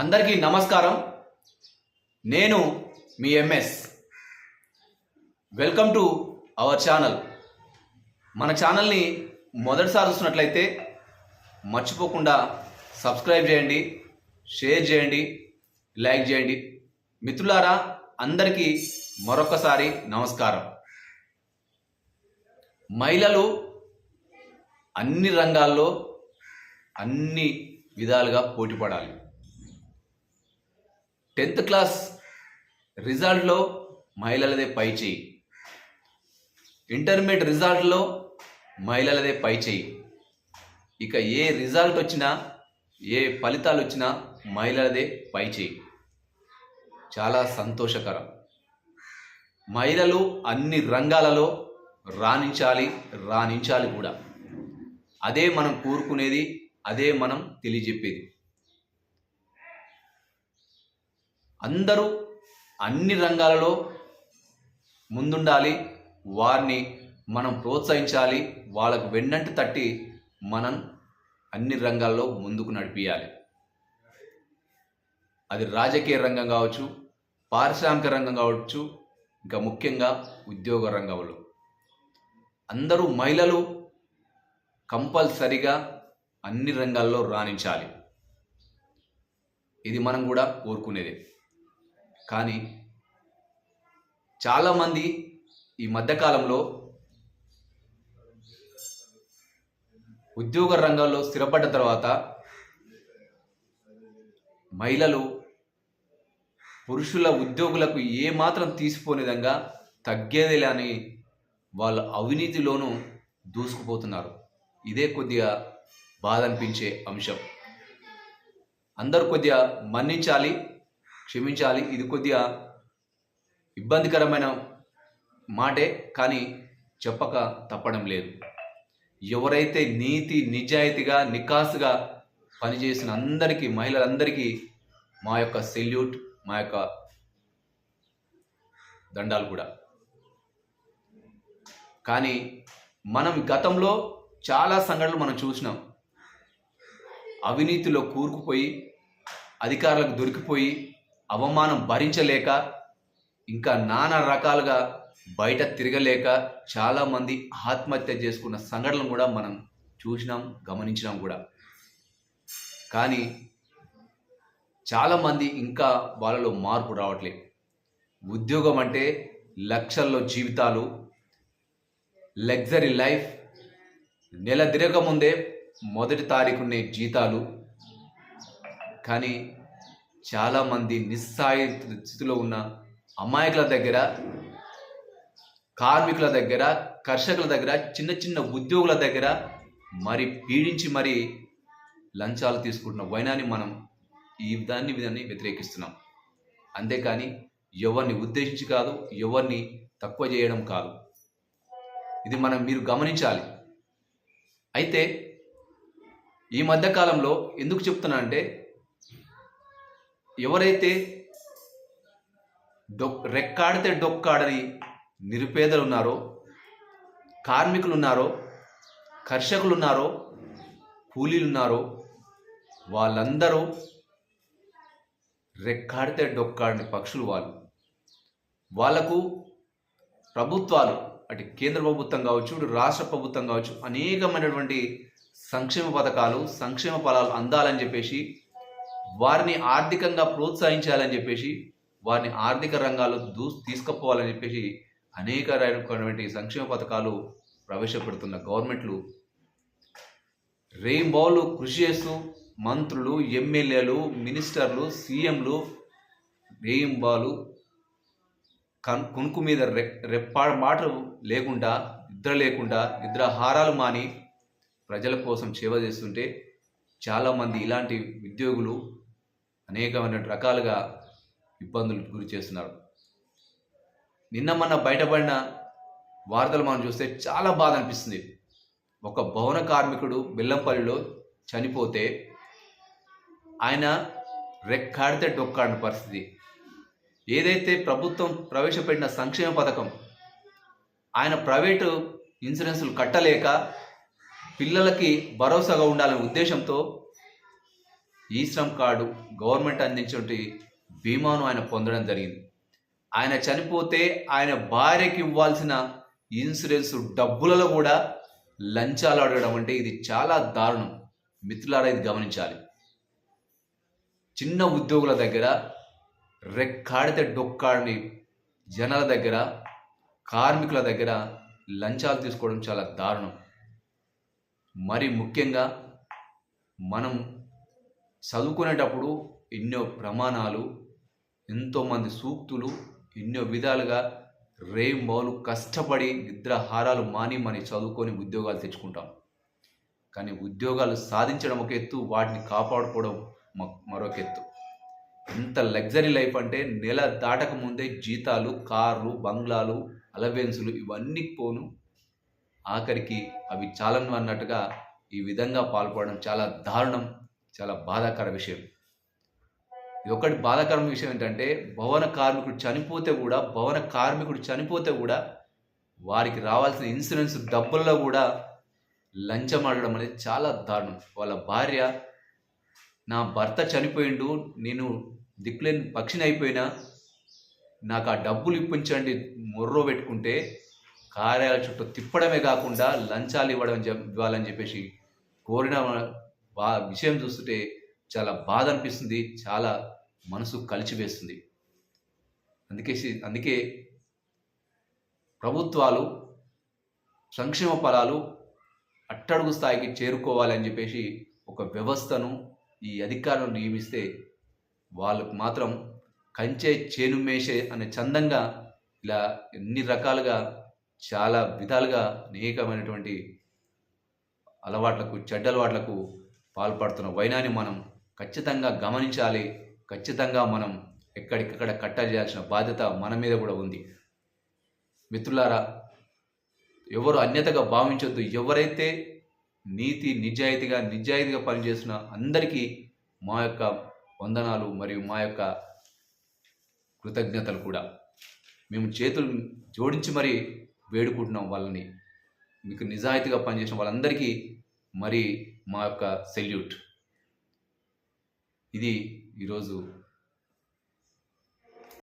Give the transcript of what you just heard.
అందరికీ నమస్కారం. నేను మీ M S. Welcome to our channel. మన ఛానల్ని మొదటిసారి చూసినట్లయితే మర్చిపోకుండా సబ్స్క్రైబ్ చేయండి షేర్ చేయండి లైక్ చేయండి. మిత్రులారా అందరికీ మరొకసారి నమస్కారం. మహిళలు అన్ని రంగాల్లో అన్ని విధాలుగా పోటీ పడాలి. టెన్త్ క్లాస్ రిజల్ట్లో మహిళలదే పై చేయి ఇంటర్మీడియట్ రిజల్ట్లో మహిళలదే పై చేయి ఇక ఏ రిజల్ట్ వచ్చినా ఏ ఫలితాలు వచ్చినా మహిళలదే పై చేయి చాలా సంతోషకరం. మహిళలు అన్ని రంగాలలో రాణించాలి రాణించాలి కూడా. అదే మనం కోరుకునేది అదే మనం తెలియజెప్పేది. అందరూ అన్ని రంగాలలో ముందుండాలి వారిని మనం ప్రోత్సహించాలి వాళ్ళకు వెన్నంటి తట్టి మనం అన్ని రంగాల్లో ముందుకు నడిపించాలి అది రాజకీయ రంగం కావచ్చు పారిశ్రామిక రంగం కావచ్చు ఇంకా ముఖ్యంగా ఉద్యోగ రంగంలో. అందరూ మహిళలు కంపల్సరిగా అన్ని రంగాల్లో రాణించాలి. ఇది మనం కూడా కోరుకునేదే. కానీ చాలామంది ఈ మధ్యకాలంలో ఉద్యోగ రంగంలో స్థిరపడ్డ తర్వాత మహిళలు పురుషుల ఉద్యోగులకు ఏమాత్రం తీసిపోని విధంగా తగ్గేదిలే అని వాళ్ళ అవినీతిలోనూ దూసుకుపోతున్నారు. ఇదే కొద్దిగా బాధ అనిపించే అంశం. అందరూ కొద్దిగా మన్నించాలి. క్షమించాలి. ఇది కొద్దిగా ఇబ్బందికరమైన మాటే కానీ చెప్పక తప్పడం లేదు. ఎవరైతే నీతి నిజాయితీగా నికాసుగా పనిచేసిన అందరికీ మహిళలందరికీ మా యొక్క సెల్యూట్ మా యొక్క దండాలు కూడా. కానీ మనం గతంలో చాలా సంఘటనలు మనం చూసినాం. అవినీతిలో కూరుకుపోయి అధికారులకు దొరికిపోయి అవమానం భరించలేక ఇంకా నానా రకాలుగా బయట తిరగలేక చాలామంది ఆత్మహత్య చేసుకున్న సంఘటనలు కూడా మనం చూసినాం గమనించినాం కూడా. కానీ చాలామంది ఇంకా వాళ్ళలో మార్పు రావట్లేదు ఉద్యోగం అంటే లక్షల్లో జీవితాలు లగ్జరీ లైఫ్ నెల తిరగముందే మొదటి తారీఖునే జీతాలు. కానీ చాలామంది నిస్సాయ స్థితిలో ఉన్న అమాయకుల దగ్గర కార్మికుల దగ్గర కర్షకుల దగ్గర చిన్న చిన్న ఉద్యోగుల దగ్గర మరి పీడించి మరి లంచాలు తీసుకుంటున్న వైనాన్ని మనం ఈ దాన్ని విధాన్ని వ్యతిరేకిస్తున్నాం. అంతేకాని ఎవరిని ఉద్దేశించి కాదు ఎవరిని తక్కువ చేయడం కాదు. ఇది మనం మీరు గమనించాలి. అయితే ఈ మధ్యకాలంలో ఎందుకు చెప్తున్నా అంటే ఎవరైతే డొక్ రెక్కాడితే డొక్కాడని నిరుపేదలు ఉన్నారో కార్మికులు ఉన్నారో కర్షకులు ఉన్నారో కూలీలు ఉన్నారో వాళ్ళందరూ రెక్కాడితే డొక్కాడని పక్షులు వాళ్ళు. వాళ్ళకు ప్రభుత్వాలు అటు కేంద్ర ప్రభుత్వం కావచ్చు ఇటు రాష్ట్ర ప్రభుత్వం కావచ్చు అనేకమైనటువంటి సంక్షేమ పథకాలు సంక్షేమ ఫలాలు అందాలని చెప్పేసి వారిని ఆర్థికంగా ప్రోత్సహించాలని చెప్పేసి వారిని ఆర్థిక రంగాల్లో దూ తీసుకుపోవాలని చెప్పేసి అనేక రకమైనటువంటి సంక్షేమ పథకాలు ప్రవేశపెడుతున్న గవర్నమెంట్లు. రెయిన్బౌలు కృషి చేస్తూ మంత్రులు ఎమ్మెల్యేలు మినిస్టర్లు సీఎంలు రెయింబాలు కన్ కునుకు మీద రె రెప్పా మాటలు లేకుండా నిద్ర లేకుండా నిద్రాహారాలు మాని ప్రజల కోసం సేవ చేస్తుంటే చాలామంది ఇలాంటి ఉద్యోగులు అనేకమైన రకాలుగా ఇబ్బందులు గురి చేస్తున్నారు నిన్న మొన్న బయటపడిన వార్తలు మనం చూస్తే చాలా బాధ అనిపిస్తుంది. ఒక భవన కార్మికుడు బెల్లంపల్లిలో చనిపోతే ఆయన రెక్కాడితే డొక్కాడిన పరిస్థితి. ఏదైతే ప్రభుత్వం ప్రవేశపెట్టిన సంక్షేమ పథకం ఆయన ప్రైవేటు ఇన్సూరెన్సులు కట్టలేక పిల్లలకి భరోసాగా ఉండాలనే ఉద్దేశంతో ఈ శ్రమ్ కార్డు గవర్నమెంట్ అందించినటువంటి బీమాను ఆయన పొందడం జరిగింది. ఆయన చనిపోతే ఆయన భార్యకి ఇవ్వాల్సిన ఇన్సూరెన్స్ డబ్బులలో కూడా లంచాలు అడగడం అంటే ఇది చాలా దారుణం. మిత్రులారా ఇది గమనించాలి. చిన్న ఉద్యోగుల దగ్గర రెక్కాడితే డొక్కాడిని జనాల దగ్గర కార్మికుల దగ్గర లంచాలు తీసుకోవడం చాలా దారుణం. మరి ముఖ్యంగా మనం చదువుకునేటప్పుడు ఎన్నో ప్రమాణాలు ఎంతోమంది సూక్తులు ఎన్నో విధాలుగా రేంబౌలు కష్టపడి నిద్రాహారాలు మాని మని చదువుకొని ఉద్యోగాలు తెచ్చుకుంటాం. కానీ ఉద్యోగాలు సాధించడం ఒక ఎత్తు వాటిని కాపాడుకోవడం మరొక ఎత్తు. ఇంత లగ్జరీ లైఫ్ అంటే నెల దాటక ముందే జీతాలు కార్లు బంగ్లాలు అలవెన్సులు ఇవన్నీ పోను. ఆఖరికి అవి చాలను అన్నట్టుగా ఈ విధంగా పాల్పడడం చాలా దారుణం చాలా బాధాకర విషయం. ఒకటి బాధాకరమైన విషయం ఏంటంటే భవన కార్మికుడు చనిపోతే కూడా భవన కార్మికుడు చనిపోతే కూడా వారికి రావాల్సిన ఇన్సూరెన్స్ డబ్బుల్లో కూడా లంచం అడగడం అనేది చాలా దారుణం. వాళ్ళ భార్య నా భర్త చనిపోయిండు నేను దిక్కులేని పక్షిని అయిపోయినా నాకు ఆ డబ్బులు ఇప్పించండి మొర్రో పెట్టుకుంటే కార్యాల చుట్టూ తిప్పడమే కాకుండా లంచాలు ఇవ్వడం ఇవ్వాలని చెప్పేసి కోరిన బా విషయం చూస్తుంటే చాలా బాధ అనిపిస్తుంది చాలా మనసు కలిచివేస్తుంది. అందుకే సి- అందుకే ప్రభుత్వాలు సంక్షేమ ఫలాలు అట్టడుగు స్థాయికి చేరుకోవాలని చెప్పేసి ఒక వ్యవస్థను ఈ అధికారులను నియమిస్తే వాళ్ళకు మాత్రం కంచే చేనుమేషే అనే చందంగా ఇలా ఎన్ని రకాలుగా చాలా విధాలుగా అనేకమైనటువంటి అలవాట్లకు చెడ్డ అలవాట్లకు పాల్పడుతున్న వైనాన్ని మనం ఖచ్చితంగా గమనించాలి. ఖచ్చితంగా మనం ఎక్కడికక్కడ కట్టజేయాల్సిన బాధ్యత మన మీద కూడా ఉంది. మిత్రులారా ఎవరు అన్యతగా భావించొద్దు. ఎవరైతే నీతి నిజాయితీగా నిజాయితీగా పనిచేస్తున్న అందరికీ మా యొక్క వందనాలు మరియు మా యొక్క కృతజ్ఞతలు కూడా. మేము చేతులు జోడించి మరీ వేడుకుంటున్నాం వాళ్ళని. మీకు నిజాయితీగా పనిచేసిన వాళ్ళందరికీ మరి మా యొక్క సెల్యూట్. ఇది ఈరోజు